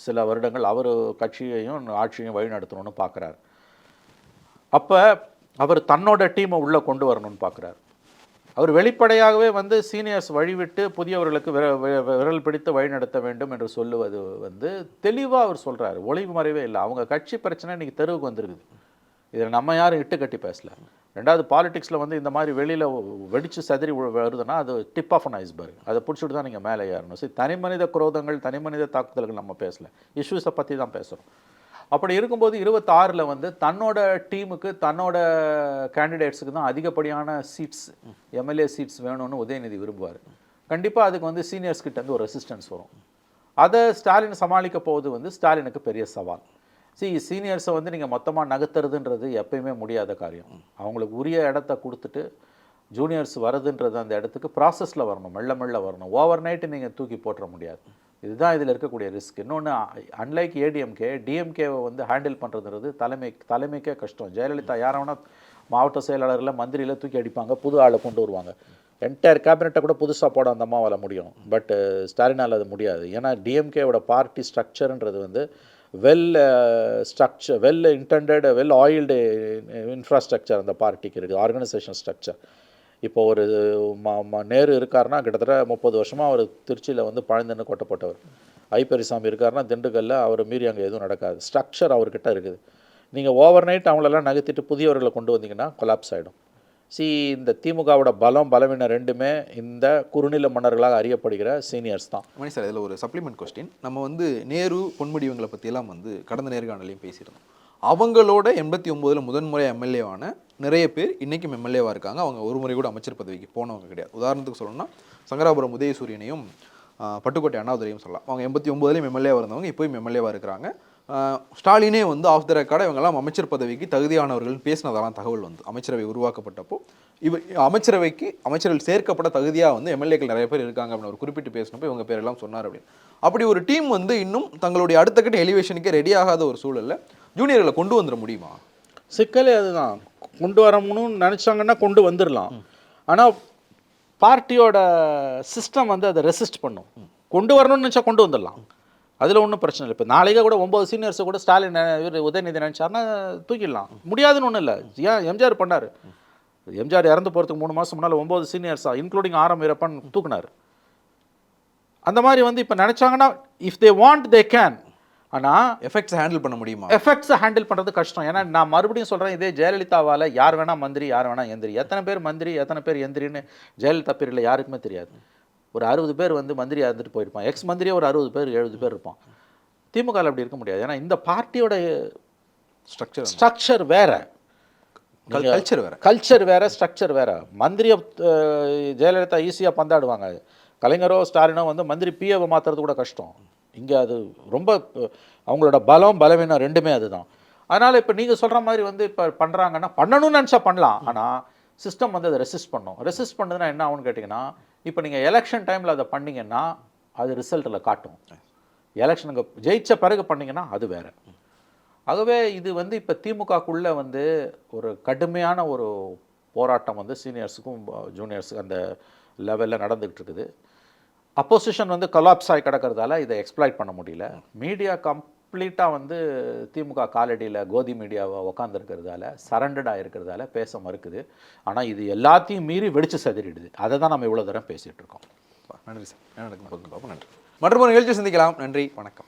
B: சில வருடங்கள் அவர் கட்சியையும் ஆட்சியையும் வழிநடத்தணும்னு பார்க்குறாரு. அப்போ அவர் தன்னோட டீமை உள்ளே கொண்டு வரணும்னு பார்க்குறாரு. அவர் வெளிப்படையாகவே வந்து சீனியர்ஸ் வழிவிட்டு புதியவர்களுக்கு விர- விரல் பிடித்து வழிநடத்த வேண்டும் என்று சொல்லுவது வந்து தெளிவாக அவர் சொல்கிறார் ஒளிவு மறைவே இல்லை. அவங்க கட்சி பிரச்சனை இன்னைக்கு தெருவுக்கு வந்திருக்குது. இதில் நம்ம யாரும் இட்டு கட்டி பேசல. ரெண்டாவது பாலிடிக்ஸில் வந்து இந்த மாதிரி வெளியில் வெடித்து சதறி வருதுன்னா அது டிப் ஆஃப் அன் ஐஸ்பர்க் அதை பிடிச்சிட்டு தான் நீங்கள் மேலே ஏறணும். சரி தனி மனித குரோதங்கள் தனி மனித தாக்குதல்கள் நம்ம பேசல. இஷ்யூஸை பற்றி தான் பேசுகிறோம் அப்படி இருக்கும்போது இருபத்தாறில் வந்து தன்னோட டீமுக்கு தன்னோட கேண்டிடேட்ஸுக்கு தான் அதிகப்படியான சீட்ஸ் எம்எல்ஏ சீட்ஸ் வேணும்னு உதயநிதி விரும்புவார். கண்டிப்பாக அதுக்கு வந்து சீனியர்ஸ் வந்து ஒரு ரெசிஸ்டன்ஸ் வரும். அதை ஸ்டாலின் சமாளிக்க போவது வந்து ஸ்டாலினுக்கு பெரிய சவால். சி சீனியர்ஸை வந்து நீங்கள் மொத்தமாக நகர்த்துறதுன்றது எப்பயுமே முடியாத காரியம். அவங்களுக்கு உரிய இடத்த கொடுத்துட்டு ஜூனியர்ஸ் வரதுன்றது அந்த இடத்துக்கு ப்ராசஸில் வரணும் மெல்ல மெல்ல வரணும். ஓவர் நைட்டு நீங்கள் தூக்கி போட்டுற முடியாது. இதுதான் இதில் இருக்கக்கூடிய ரிஸ்க் இன்னொன்று அன்லைக் ஏடிஎம்கே டிஎம்கேவை வந்து ஹேண்டில் பண்ணுறதுன்றது தலைமை தலைமைக்கே கஷ்டம். ஜெயலலிதா யாரவனா மாவட்ட செயலாளரில் மந்திரியில் தூக்கி அடிப்பாங்க புது ஆளை கொண்டு வருவாங்க. என்டையர் கேபினெட்டை கூட புதுசாக போட அந்த அம்மாவால் முடியும். பட் ஸ்டாலினால் அது முடியாது. ஏன்னா டிஎம்கேவோட பார்ட்டி ஸ்ட்ரக்சருன்றது வந்து well structure well intended well oiled infrastructure அந்த பார்ட்டிக்கு இருக்குது ஆர்கனைசேஷன் ஸ்ட்ரக்சர் இப்போ ஒரு ம ம நேரு இருக்காருன்னா கிட்டத்தட்ட முப்பது வருஷமாக அவர் திருச்சியில் வந்து பழந்துன்னு கொட்டப்பட்டவர். ஐ பெரியசாமி இருக்காருன்னா திண்டுக்கல்ல அவர் மீறி அங்கே எதுவும் நடக்காது. ஸ்ட்ரக்சர் அவர்கிட்ட இருக்குது. நீங்கள் ஓவர் நைட் அவங்களெல்லாம் நகர்த்திட்டு புதியவர்களை கொண்டு வந்தீங்கன்னா கொலாப்ஸ் ஆகிடும் சி இந்த திமுகவோட பலம் பலவீன ரெண்டுமே இந்த குறுநில மன்னர்களாக அறியப்படுகிற சீனியர்ஸ் தான்.
A: மணி சார் இதில் ஒரு சப்ளிமெண்ட் கொஸ்டின் நம்ம வந்து நேரு பொன்முடி இவங்களை பற்றியெல்லாம் வந்து கடந்த நேர்காணலையும் பேசியிருந்தோம். அவங்களோட எண்பத்தி ஒம்போதில் முதன்முறை எம்எல்ஏவான நிறைய பேர் இன்றைக்கும் எம்எல்ஏவாக இருக்காங்க. அவங்க ஒரு முறை கூட அமைச்சர் பதவிக்கு போனவங்க கிடையாது. உதாரணத்துக்கு சொல்லணும்னா சங்கராபுரம் உதயசூரியனையும் பட்டுக்கோட்டை அண்ணாதுரையும் சொல்லலாம். அவங்க எண்பத்தி ஒம்போதுலேயும் எம்எல்ஏவாக இருந்தவங்க இப்போயும் எம்எல்ஏவாக இருக்கிறாங்க. ஸ்டாலினே வந்து ஆஃப் த ரெக்கார்டாக இவங்கெல்லாம் அமைச்சர் பதவிக்கு தகுதியானவர்கள் பேசினதெல்லாம் தகவல் வந்து அமைச்சரவை உருவாக்கப்பட்டப்போ. இவ அமைச்சரவைக்கு அமைச்சர்கள் சேர்க்கப்பட தகுதியாக வந்து எம்எல்ஏக்கள் நிறைய பேர் இருக்காங்க அப்படின்னு ஒரு குறிப்பிட்டு பேசினப்போ இவங்க பேரெல்லாம் சொன்னார் அப்படின்னு. அப்படி ஒரு டீம் வந்து இன்னும் தங்களுடைய அடுத்த கட்ட எலிவேஷனுக்கே ரெடி ஆகாத ஒரு சூழல்ல ஜூனியர்களை கொண்டு வந்துட முடியுமா?
B: சிக்கலே அதுதான். கொண்டு வரணும்னு நினச்சாங்கன்னா கொண்டு வந்துடலாம் ஆனால் பார்ட்டியோட சிஸ்டம் வந்து அதை ரெசிஸ்ட் பண்ணும். கொண்டு வரணும்னு நினச்சா கொண்டு வந்துடலாம் அதில் ஒன்றும் பிரச்சனை இல்லை. இப்போ நாளைக்கே கூட ஒம்பது சீனியர்ஸை கூட ஸ்டாலின் இவர் உதயநிதி நினச்சாருன்னா தூக்கிடலாம். முடியாதுன்னு ஒன்றும் இல்லை. ஏன்? எம்ஜிஆர் பண்ணார். எம்ஜிஆர் இறந்து போகிறதுக்கு மூணு மாதம் முன்னால் ஒம்பது சீனியர்ஸாக இன்க்ளூடிங் ஆரம் வீரப்பன் தூக்குனார். அந்த மாதிரி வந்து இப்போ நினச்சாங்கன்னா if they want they can ஆனால்
A: எஃபெக்ட்ஸ் ஹேண்டில் பண்ண முடியுமா?
B: எஃபெக்ட்ஸை ஹேண்டில் பண்ணுறது கஷ்டம். ஏன்னா நான் மறுபடியும் சொல்கிறேன் இதே ஜெயலலிதாவால் யார் வேணா மந்திரி யார் வேணா எந்திரி. எத்தனை பேர் மந்திரி எத்தனை பேர் எந்திரின்னு ஜெயலலிதா பீரியடில் யாருக்குமே தெரியாது. ஒரு அறுபது பேர் வந்து மந்திரியாக இருந்துட்டு போயிருப்பான். எக்ஸ் மந்திரியே ஒரு அறுபது பேர் எழுபது பேர் இருப்பான். திமுகவில் அப்படி இருக்க முடியாது. ஏன்னா இந்த பார்ட்டியோட
A: ஸ்ட்ரக்சர்
B: ஸ்ட்ரக்சர் வேற.
A: கல்ச்சர் வேற.
B: கல்ச்சர் வேற ஸ்ட்ரக்சர் வேற. மந்திரியை ஜெயலலிதா ஈஸியாக பந்தாடுவாங்க. கலைஞரோ ஸ்டாலினோ வந்து மந்திரி பிஏவை மாற்றுறது கூட கஷ்டம். இங்கே அது ரொம்ப அவங்களோட பலம் பலவீனம் ரெண்டுமே அதுதான். அதனால் இப்போ நீங்கள் சொல்கிற மாதிரி வந்து இப்போ பண்ணுறாங்கன்னா பண்ணணும்னு நினச்சா பண்ணலாம். ஆனால் சிஸ்டம் வந்து அதை ரெசிஸ்ட் பண்ணும். ரெசிஸ்ட் பண்ணுதுன்னா என்ன ஆகும்னு கேட்டிங்கன்னா இப்போ நீங்கள் எலெக்ஷன் டைமில் அதை பண்ணீங்கன்னா அது ரிசல்ட்டில் காட்டும். எலெக்ஷனுக்கு ஜெயித்த பிறகு பண்ணிங்கன்னா அது வேற. ஆகவே இது வந்து இப்போ திமுகக்குள்ளே வந்து ஒரு கடுமையான ஒரு போராட்டம் வந்து சீனியர்ஸுக்கும் ஜூனியர்ஸுக்கும் அந்த லெவலில் நடந்துக்கிட்டு இருக்குது அப்போசிஷன் வந்து கொலாப்ஸ் ஆகி கிடக்கிறதால இதை எக்ஸ்ப்ளாய்ட் பண்ண முடியல. மீடியா கம் கம்ப்ளீட்டாக வந்து திமுக காலடியில் கோதி மீடியாவை உக்காந்துருக்கிறதால சரண்டடாக இருக்கிறதால பேச மறுக்குது. ஆனால் இது எல்லாத்தையும் மீறி வெடிச்சு சதிரிடுது அதை தான் நம்ம இவ்வளோ தூரம் பேசிகிட்டு இருக்கோம்.
A: நன்றி சார். நன்றி. மற்றும் ஒரு நிகழ்ச்சி சந்திக்கலாம். நன்றி. வணக்கம்.